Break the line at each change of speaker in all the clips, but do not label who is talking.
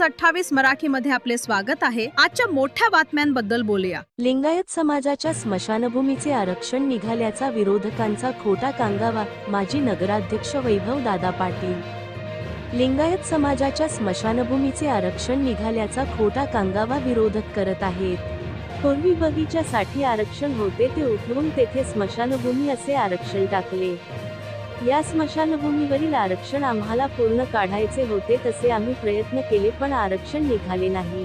News अठ्ठावीस मराठी मध्ये आपले स्वागत आहे. आजच्या मोठ्या बातम्यांबद्दल बोलूया.
लिंगायत समाजाच्या स्मशानभूमीचे आरक्षण निघाल्याचा विरोधकांचा खोटा कांगावा माजी नगराध्यक्ष वैभव दादा पाटील. लिंगायत समाजाच्या स्मशानभूमीचे आरक्षण निघाल्याचा खोटा कांगावा विरोधक करत आहेत. पूर्वी बगीच्यासाठी आरक्षण होते ते उठवून तेथे स्मशानभूमी असे आरक्षण टाकले. या स्मशानभूमीवरील आरक्षण आम्हाला पूर्ण काढायचे होते तसे आम्ही प्रयत्न केले पण आरक्षण निघाले नाही.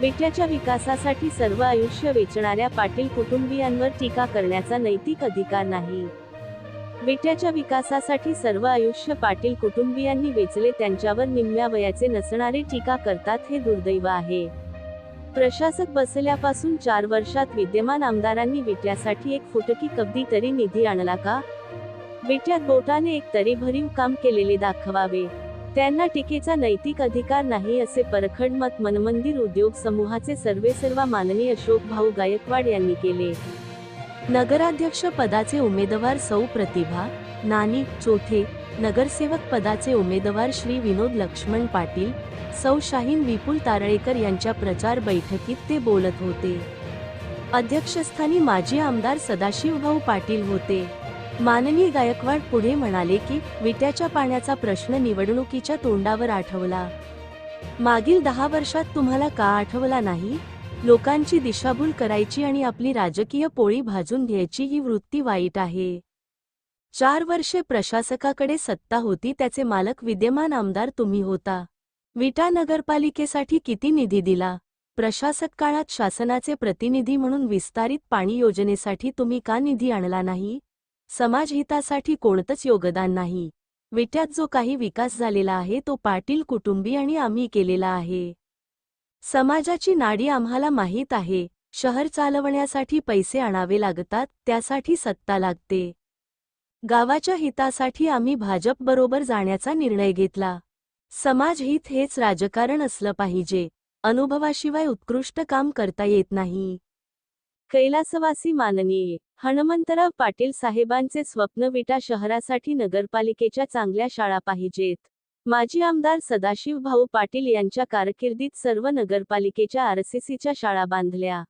बेट्याच्या विकासासाठी सर्व आयुष्य वेचणाऱ्या पाटील कुटुंबियांवर टीका करण्याचा नैतिक अधिकार नाही. बेट्याच्या विकासासाठी सर्व आयुष्य पाटील कुटुंबियांनी वेचले त्यांच्यावर निम्म्या वयाचे नसणारे टीका करतात हे दुर्दैव आहे. प्रशासक बसल्यापासून चार वर्षात विद्यमान आमदारांनी विट्यासाठी एक फुटकी कब्दी तरी निधी आणला का? बेट्यात बोटाने एक तरी भरीव काम केलेले दाखवावे. त्यांना टीकेचा नैतिक अधिकार नाही असे परखड मत मनमंदिर उद्योग समूहाचे सर्वेसर्वा माननीय अशोक भाऊ गायकवाड यांनी केले. नगराध्यक्ष पदाचे उमेदवार सौ प्रतिभा नानी चोथे नगरसेवक पदाचे उमेदवार श्री विनोद लक्ष्मण पाटील सौ शाहीन विपुल तारळेकर यांच्या प्रचार बैठकीत ते बोलत होते. अध्यक्षस्थानी माजी आमदार सदाशिवभाऊ पाटील होते. माननीय गायकवाड पुढे म्हणाले की विट्याच्या पाण्याचा प्रश्न निवडणुकीच्या तोंडावर आठवला. मागील दहा वर्षात तुम्हाला का आठवला नाही? लोकांची दिशाभूल करायची आणि आपली राजकीय पोळी भाजून घ्यायची ही वृत्ती वाईट आहे. चार वर्षे प्रशासकाकडे सत्ता होती त्याचे मालक विद्यमान आमदार तुम्ही होता. विटा नगरपालिकेसाठी किती निधी दिला? प्रशासक काळात शासनाचे प्रतिनिधी म्हणून विस्तारित पाणी योजनेसाठी तुम्ही का निधी आणला नाही? समाजहितासाठी कोणतंच योगदान नाही. विट्यात जो काही विकास झालेला आहे तो पाटील कुटुंबी आणि आम्ही केलेला आहे. समाजाची नाडी आम्हाला माहीत आहे. शहर चालवण्यासाठी पैसे आणावे लागतात त्यासाठी सत्ता लागते. गावाच्या हितासाठी आम्ही भाजप बरोबर जाण्याचा निर्णय घेतला. समाजहित हेच राजकारण असलं पाहिजे. अनुभवाशिवाय उत्कृष्ट काम करता येत नाही. कैलासवासी माननीय हनुमंतराव पाटील साहेबांचे स्वप्न विटा शहरासाठी नगरपालिकेच्या चांगल्या शाळा पाहिजेत. माजी आमदार सदाशिव भाऊ पाटील यांच्या कारकिर्दीत सर्व नगरपालिकेच्या आरसीसीच्या शाळा बांधल्या.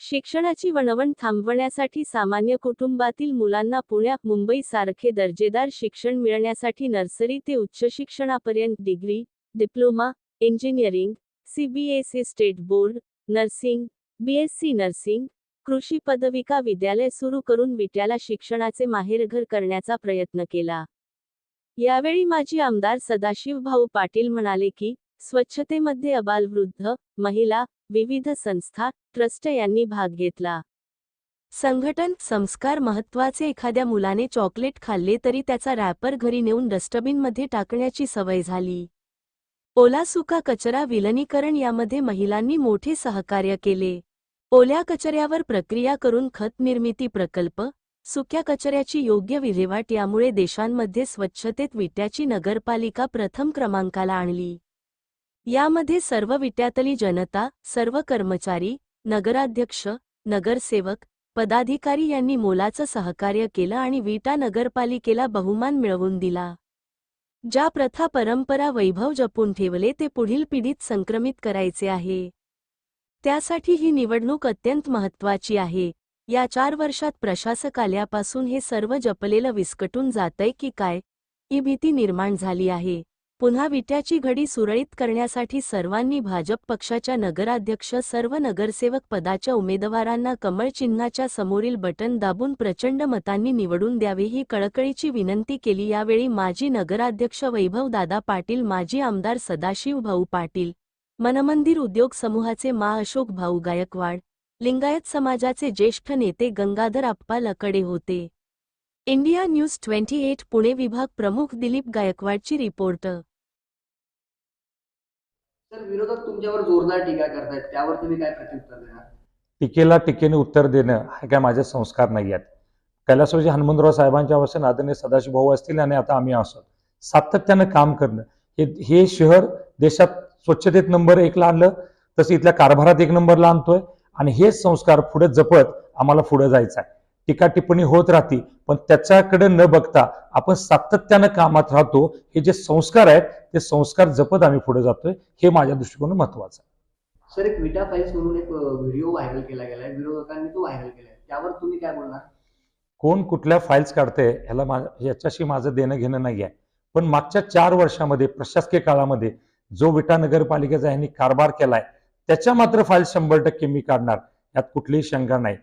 शिक्षणाची वणवण थांबवण्यासाठी सामान्य कुटुंबातील मुलांना पुण्यात मुंबई सारखे दर्जेदार शिक्षण मिळण्यासाठी नर्सरी ते उच्च शिक्षणापर्यंत degree diploma engineering CBSE state board nursing BSc nursing कृषी पदविका विद्यालय सुरू करून विट्याला शिक्षणाचे माहेरघर करण्याचा प्रयत्न केला. यावेळी माजी आमदार सदाशिव भाऊ पाटील म्हणाले की स्वच्छतेमध्ये अबालवृद्ध महिला विविध संस्था ट्रस्ट यांनी भाग घेतला. संघटन संस्कार महत्त्वाचे एखाद्या मुलाने चॉकलेट खाल्ले तरी त्याचा रॅपर घरी नेऊन डस्टबिनमध्ये टाकण्याची सवय झाली. ओला सुका कचरा विलनीकरण यामध्ये महिलांनी मोठे सहकार्य केले. ओल्या कचऱ्यावर प्रक्रिया करून खत निर्मिती प्रकल्प सुक्या कचऱ्याची योग्य विल्हेवाट यामुळे देशांमध्ये स्वच्छतेत विट्याची नगरपालिका प्रथम क्रमांकाला आणली. यामध्ये सर्व विट्यातली जनता सर्व कर्मचारी नगराध्यक्ष नगरसेवक पदाधिकारी यांनी मोलाचं सहकार्य केलं आणि विटा नगरपालिकेला बहुमान मिळवून दिला. ज्या प्रथा परंपरा वैभव जपून ठेवले ते पुढील पिढीत संक्रमित करायचे आहे. त्यासाठी ही निवडणूक अत्यंत महत्वाची आहे. या चार वर्षात प्रशासक आल्यापासून हे सर्व जपलेलं विस्कटून जातंय की काय? ही भीती निर्माण झाली आहे. पुन्हा विट्याची घडी सुरळीत करण्यासाठी सर्वांनी भाजप पक्षाच्या नगराध्यक्ष सर्व नगरसेवक पदाच्या उमेदवारांना कमळ चिन्हाच्या समोरील बटन दाबून प्रचंड मतांनी निवडून द्यावे ही कळकळीची विनंती केली. यावेळी माजी नगराध्यक्ष वैभव दादा पाटील माजी आमदार सदाशिव भाऊ पाटील मनमंदिर उद्योग समूहाचे मा अशोक भाऊ गायकवाड लिंगायत समाजाचे ज्येष्ठ नेते गंगाधर आप्पा लकडे होते. India News twenty eight Pune विभाग प्रमुख दिलीप गायकवाडची रिपोर्ट.
विरोधक तुमच्यावर जोरदार टीका करतायत त्यावर तुम्ही काय प्रत्युत्तर देणार?
टीकेला टीकेने उत्तर देणं हे काय माझे संस्कार नाही आहेत. कैलासवाजी हनुमंतराव साहेबांच्या वचन आदरणीय सदाशिव भाऊ असतील आणि आता आम्ही असो सातत्यानं काम करणं हे हे शहर देशात स्वच्छतेत नंबर एकला आणलं तसं इथल्या कारभारात एक नंबरला आणतोय. आणि हेच संस्कार पुढे जपत आम्हाला पुढे जायचं आहे. टीका टिप्पणी होत राहते पण त्याच्याकडे न बघता आपण सातत्यानं कामात राहतो. हे जे संस्कार आहेत ते संस्कार जपत आम्ही पुढे जातोय. हे माझ्या दृष्टिकोन महत्वाचं आहे.
सर एक विटा फाईल्स म्हणून एक व्हिडिओ व्हायरल केला गेलाय. विरोधकांनी तो व्हायरल केलाय. त्यावर तुम्ही काय बोलणार?
कोण कुठल्या फाईल्स काढते ह्याला याच्याशी माझं देणं घेणं नाही आहे पण मागच्या चार वर्षामध्ये प्रशासकीय काळामध्ये जो विटा नगरपालिकेचा यांनी कारभार केलाय त्याच्या मात्र फाईल शंभर टक्के मी काढणार. यात कुठलीही शंका नाही.